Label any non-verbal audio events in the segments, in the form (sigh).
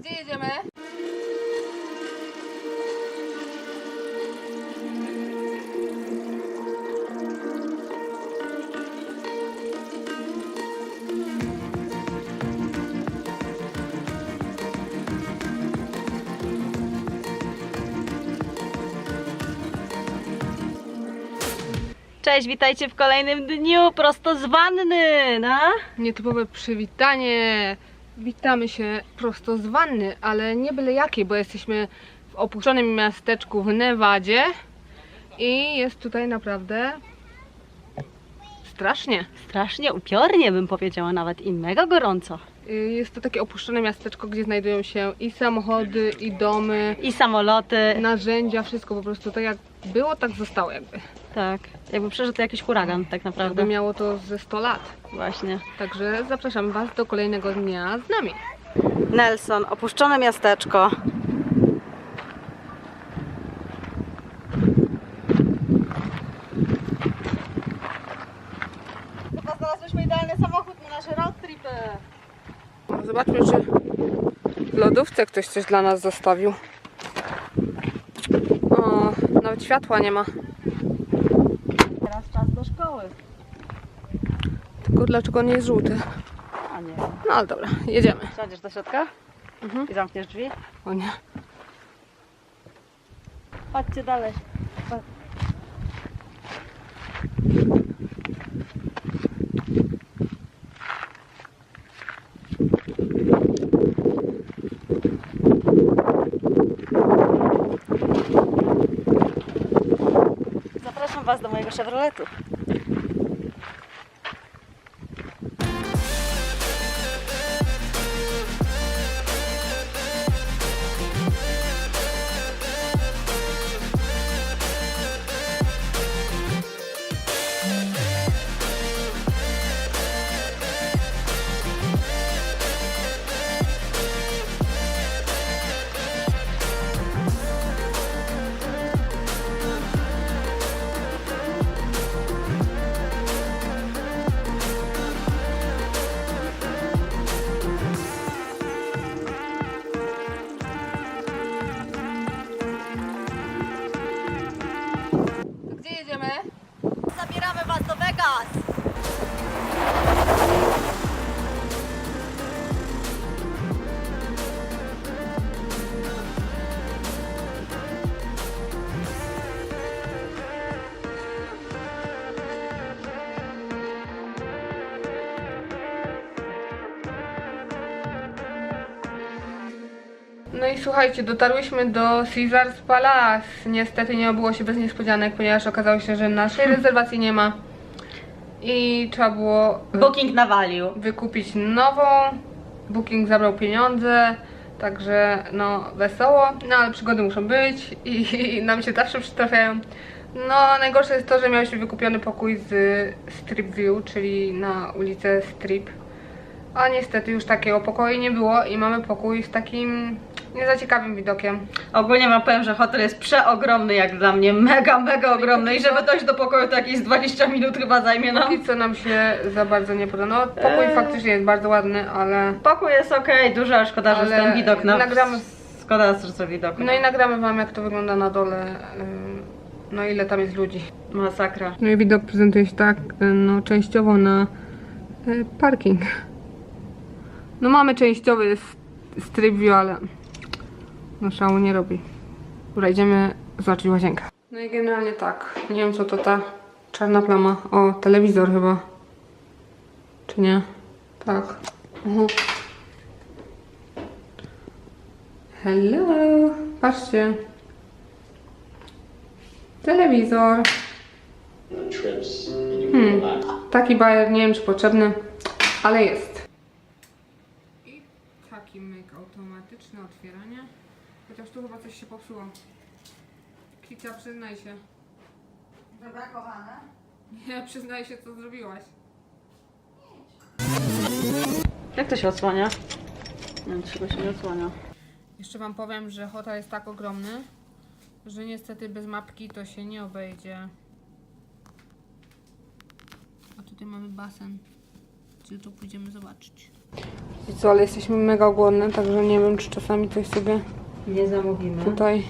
Gdzie jedziemy? Cześć, witajcie w kolejnym dniu prosto z wanny, no? Nietypowe przywitanie. Witamy się prosto z wanny, ale nie byle jakiej, bo jesteśmy w opuszczonym miasteczku w Nevadzie i jest tutaj naprawdę strasznie. Strasznie upiornie bym powiedziała nawet i mega gorąco. Y, Jest to takie opuszczone miasteczko, gdzie znajdują się i samochody, i domy, I samoloty, narzędzia, wszystko po prostu tak jak było, tak zostało jakby. Tak, jakby przeżył to jakiś huragan tak Jakby naprawdę. miało to ze 100 lat. Właśnie. Także zapraszam Was do kolejnego dnia z nami. Nelson, opuszczone miasteczko. Chyba znalazłyśmy idealny samochód na nasze road tripy. Zobaczmy, czy w lodówce ktoś coś dla nas zostawił. O, nawet światła nie ma. Do szkoły. Tylko dlaczego nie jest żółty? A nie. No ale dobra, jedziemy. Wsadzisz do środka Mhm. i zamkniesz drzwi. O nie. Chodźcie dalej. Zapraszam Was do mojego Chevroletu. I słuchajcie, dotarłyśmy do Caesars Palace. Niestety nie obyło się bez niespodzianek, ponieważ okazało się, że naszej (laughs) rezerwacji nie ma. I trzeba było y, Booking nawalił. wykupić nową. Booking zabrał pieniądze, także no wesoło, no ale przygody muszą być i, i nam się zawsze przytrafiają. No najgorsze jest to, że miałeś wykupiony pokój z Strip View, czyli na ulicę Strip. A niestety już takiego pokoju nie było i mamy pokój z takim nie za ciekawym widokiem. Ogólnie wam powiem, że hotel jest przeogromny jak dla mnie, mega, mega ogromny i żeby dojść do pokoju to jakieś 20 minut chyba zajmie nam. Póki co nam się za bardzo nie podoba. No pokój Eee. faktycznie jest bardzo ładny, ale... Pokój jest okej, duży, ale szkoda, że Ale jest ten widok na... nagramy- Szkoda, że ten widok. No i nagramy wam jak to wygląda na dole, no ile tam jest ludzi. Masakra. No i widok prezentuje się tak, y, no częściowo na y, parking. No mamy częściowy strip view, ale no szału nie robi. Dobra, idziemy zobaczyć łazienkę. No i generalnie tak, nie wiem co to ta czarna plama. O, telewizor chyba. Czy nie? Tak. Mhm. Hello, patrzcie. Telewizor. Hmm. Taki bajer, nie wiem czy potrzebny, ale jest. Tu chyba coś się popsuło. Kicia, przyznaj się. Wybrakowane? Nie, przyznaj się co zrobiłaś. Jak to się odsłania? Nie wiem, czego się nie odsłania. Jeszcze wam powiem, że hotel jest tak ogromny, że niestety bez mapki to się nie obejdzie. A tutaj mamy basen. Czy to pójdziemy zobaczyć. I co, ale jesteśmy mega głodne, także nie wiem, czy czasami coś sobie Nie zamówimy. tutaj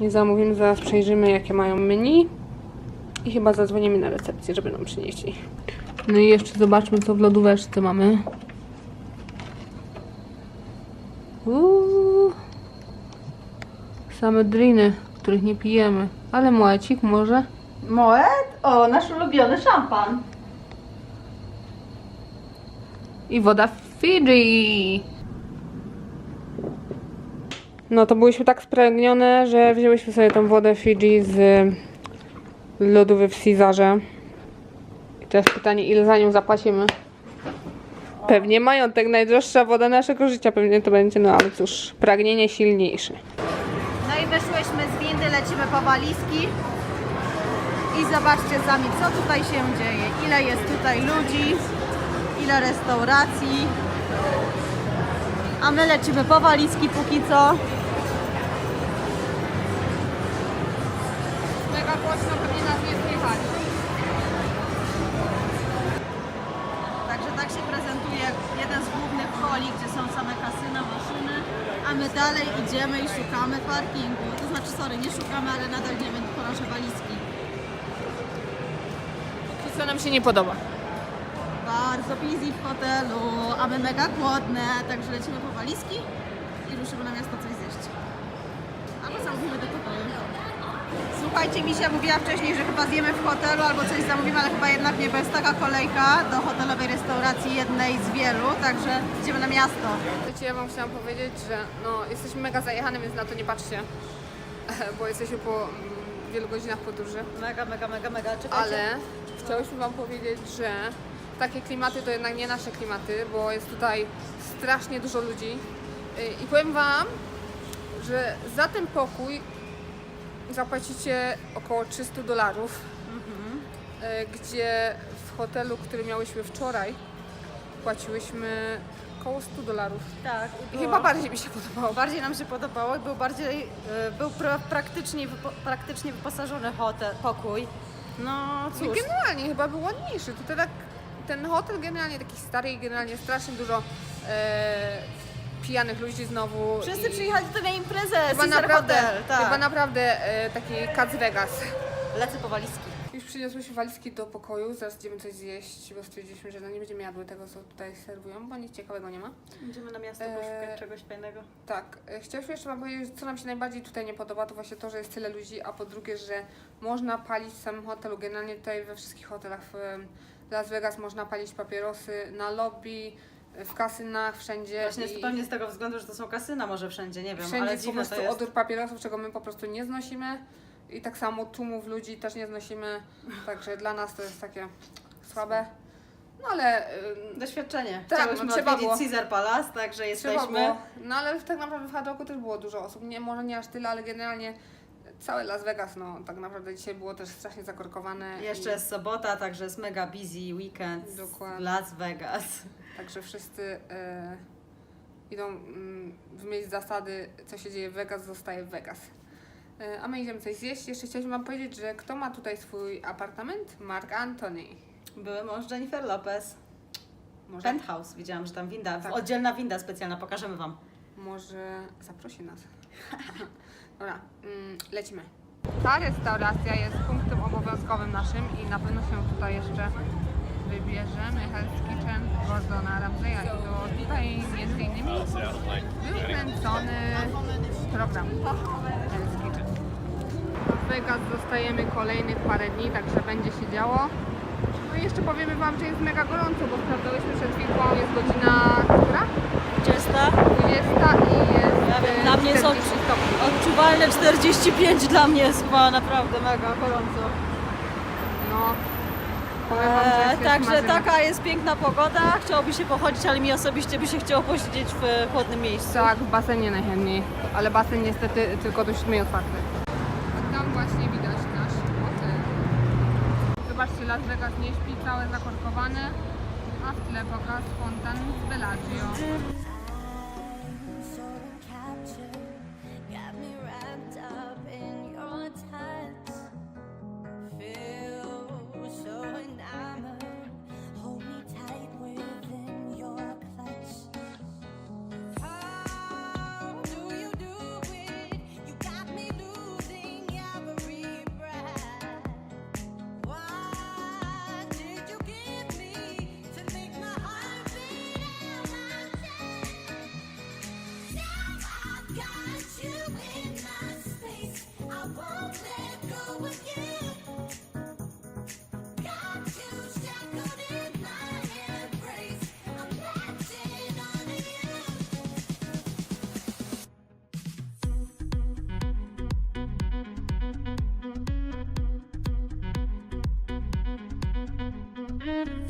nie zamówimy. Zaraz przejrzymy, jakie mają menu. I chyba zadzwonimy na recepcję, żeby nam przynieśli. No i jeszcze zobaczmy, co w lodóweczce mamy. Uuu. Same driny, których nie pijemy. Ale moecik może. Moet? O, nasz ulubiony szampan. I woda Fiji. No to byłyśmy tak spragnione, że wzięłyśmy sobie tą wodę Fiji z lodówy w Caesarze. I teraz pytanie, ile za nią zapłacimy? Pewnie majątek, najdroższa woda naszego życia pewnie to będzie, no ale cóż, pragnienie silniejsze. No i wyszłyśmy z windy, lecimy po walizki. I zobaczcie sami, co tutaj się dzieje. Ile jest tutaj ludzi, ile restauracji. A my lecimy po walizki póki co. głośno, pewnie nas nie słychać. Także tak się prezentuje jeden z głównych holi, gdzie są same kasyna, maszyny. A my dalej idziemy i szukamy parkingu. To znaczy, sorry, nie szukamy, ale nadal idziemy po nasze walizki. Co nam się nie podoba? Bardzo busy w hotelu, a my mega głodne, także lecimy po walizki i ruszymy na miasto coś zjeść. Albo zamówimy do pokoju. Słuchajcie, Misia mówiła wcześniej, że chyba zjemy w hotelu albo coś zamówimy, ale chyba jednak nie, bo jest taka kolejka do hotelowej restauracji jednej z wielu, także idziemy na miasto. Wiecie, ja wam chciałam powiedzieć, że no, jesteśmy mega zajechane, więc na to nie patrzcie. (laughs) Bo jesteśmy po mm, wielu godzinach podróży. Mega, mega, mega, mega. Czekajcie. Ale chciałyśmy Wam powiedzieć, że takie klimaty to jednak nie nasze klimaty, bo jest tutaj strasznie dużo ludzi. Y, I powiem Wam, że za ten pokój zapłacicie około 300 dolarów, y, gdzie w hotelu, który miałyśmy wczoraj, płaciłyśmy około 100 dolarów. Tak. I chyba bardziej mi się podobało. Bardziej nam się podobało i był bardziej, e, był pra, praktycznie, praktycznie wyposażony hotel, pokój. No I cóż, generalnie chyba był ładniejszy. Tutaj tak, ten hotel generalnie taki stary i generalnie strasznie dużo e, pijanych ludzi znowu. wszyscy i przyjechali tutaj na imprezę, Chyba Caesar naprawdę, Hotel, tak. chyba naprawdę e, taki Cats Vegas. Lecę po walizki. Już przyniosłyśmy walizki do pokoju, zaraz idziemy coś zjeść, bo stwierdziliśmy, że no nie będziemy jadły tego, co tutaj serwują, bo nic ciekawego nie ma. Idziemy na miasto Eee, poszukać czegoś fajnego. Tak, e, chciałyśmy jeszcze Wam powiedzieć, co nam się najbardziej tutaj nie podoba, to właśnie to, że jest tyle ludzi, a po drugie, że można palić w samym hotelu. Generalnie tutaj we wszystkich hotelach w Las Vegas można palić papierosy na lobby, e, w kasynach, wszędzie. Właśnie i pewnie z tego względu, że to są kasyna może wszędzie, nie wiem, wszędzie ale jest po prostu jest. odór papierosów, czego my po prostu nie znosimy. I tak samo tłumów ludzi też nie znosimy, także dla nas to jest takie słabe. No ale em, Doświadczenie. Tak, Chciałyśmy no, trzeba było. Caesar Palace, także Trzeba jesteśmy. było. No ale tak naprawdę w Hadoku też było dużo osób. Nie, może nie aż tyle, ale generalnie całe Las Vegas, no tak naprawdę dzisiaj było też strasznie zakorkowane. Jeszcze i, jest sobota, także jest mega busy weekend Dokładnie. Las Vegas. Także wszyscy e, idą mm, w myśl zasady, co się dzieje w Vegas, zostaje w Vegas. E, a my idziemy coś zjeść. Jeszcze chcieliśmy Wam powiedzieć, że kto ma tutaj swój apartament? Mark Anthony. Były mąż Jennifer Lopez. Może, Penthouse, widziałam, że tam winda, Tak. oddzielna winda specjalna, pokażemy Wam. może zaprosi nas. (laughs) Dobra, mm, lecimy. Ta restauracja jest punktem obowiązkowym naszym i na pewno się tutaj jeszcze wybierzemy. Hell's Kitchen Gordona Ramsaya i to tutaj między innymi był kręcony program Hell's Kitchen. W Vegas zostajemy kolejnych parę dni, także będzie się działo. No i jeszcze powiemy Wam, że jest mega gorąco, bo sprawdzałyśmy przed chwilką, jest godzina która? 20? 20 i jest Ja wiem, dla mnie jest 40 stopni. Odczuwalne 45 dla mnie jest chyba naprawdę mega gorąco. No, powiem wam, że Eee, jest także marzenie. taka jest piękna pogoda. Chciałoby się pochodzić, ale mi osobiście by się chciało posiedzieć w chłodnym miejscu. Tak, w basenie najchętniej, ale basen niestety tylko do 7 otwarty. A tam właśnie widać nasz hotel. Zobaczcie, Las Vegas nie śpi, całe zakorkowane, a w tle pokaz fontan z Bellagio. Mm-hmm.